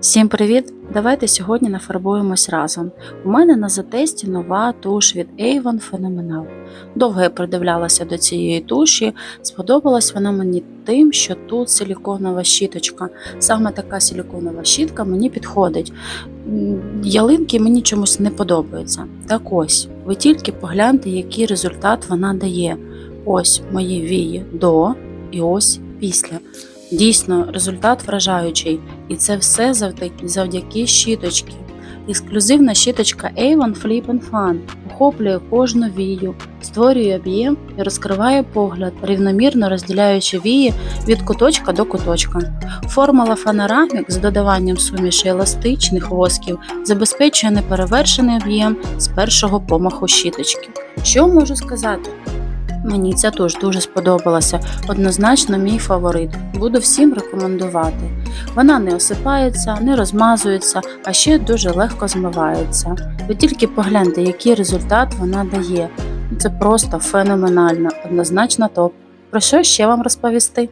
Всім привіт! Давайте сьогодні нафарбуємось разом. У мене на затесті нова туш від Avon Phenomenal. Довго я придивлялася до цієї туші. Сподобалась вона мені тим, що тут силіконова щіточка. Саме така силіконова щітка мені підходить. Ялинки мені чомусь не подобаються. Так ось, ви тільки погляньте, який результат вона дає. Ось мої вії до і ось після. Дійсно, результат вражаючий, і це все завдяки, щіточці. Ексклюзивна щіточка Avon Flip and Fun охоплює кожну вію, створює об'єм і розкриває погляд, рівномірно розділяючи вії від куточка до куточка. Формула Fanoramix з додаванням суміші еластичних восків забезпечує неперевершений об'єм з першого помаху щіточки. Що можу сказати? Мені ця туш дуже сподобалася. Однозначно мій фаворит. Буду всім рекомендувати. Вона не осипається, не розмазується, а ще дуже легко змивається. Ви тільки погляньте, який результат вона дає. Це просто феноменально, однозначно топ. Про що ще вам розповісти?